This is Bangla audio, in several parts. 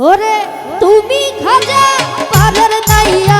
ওরে তুমি খাজা পারের নাইয়া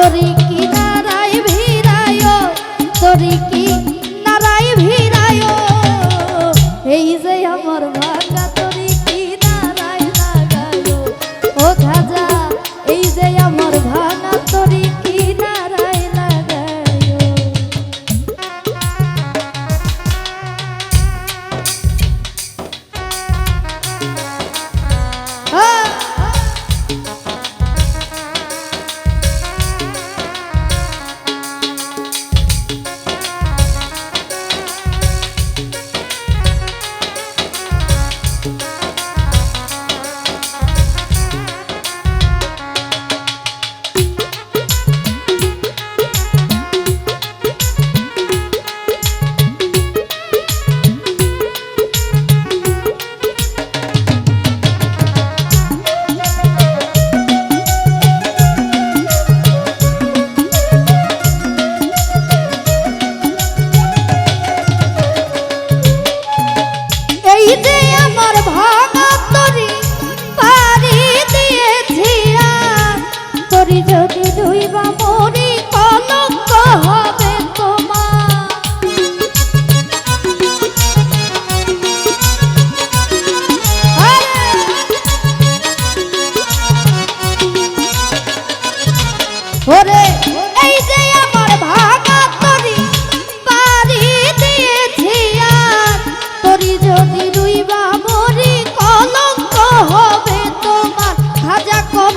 করি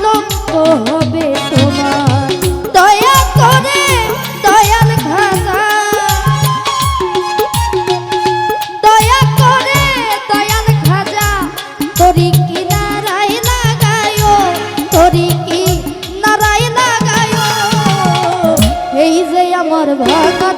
অনন্ত হবে তোমার। দয়া করে, দয়াল খাজা। দয়া করে, দয়াল খাজা। তোরি কি নারায় লাগায়, তোরি কি নারায় লাগায়? এই যে আমার ভাগা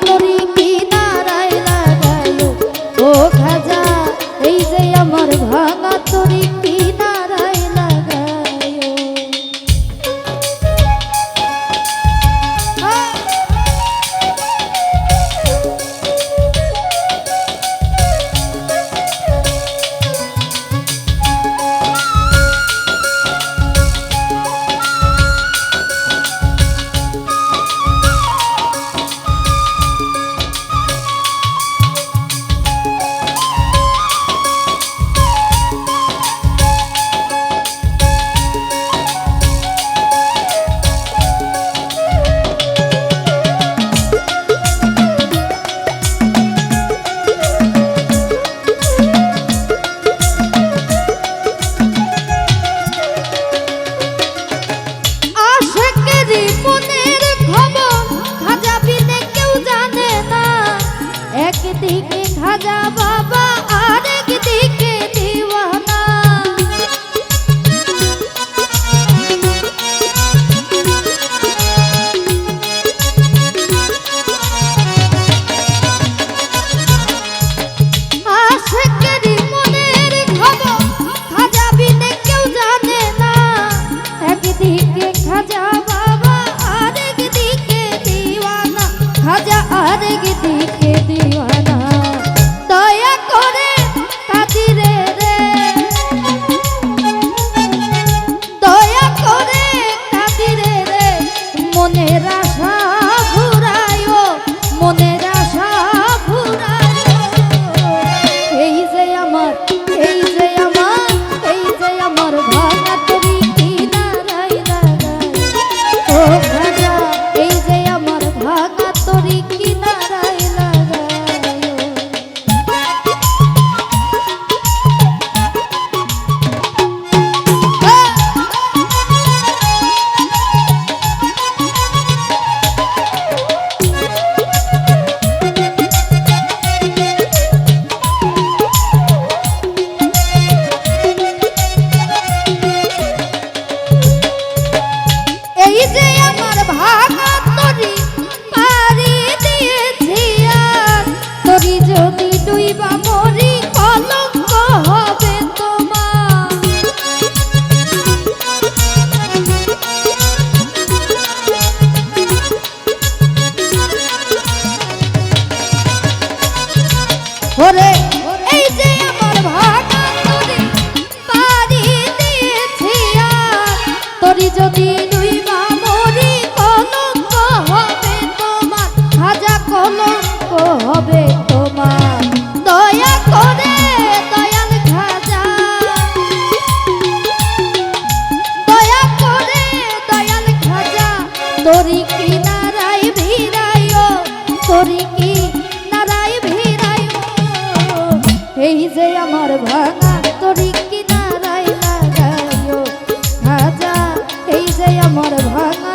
manera. দুই বা মরি কলম তোরি কি নারায় ভিড়ায়? তোরি কি নারায় ভিড়ায়? এই যে আমার ভাঙা তোরি কি নারায় লাগায়? রাজা এই যে আমার ভাঙা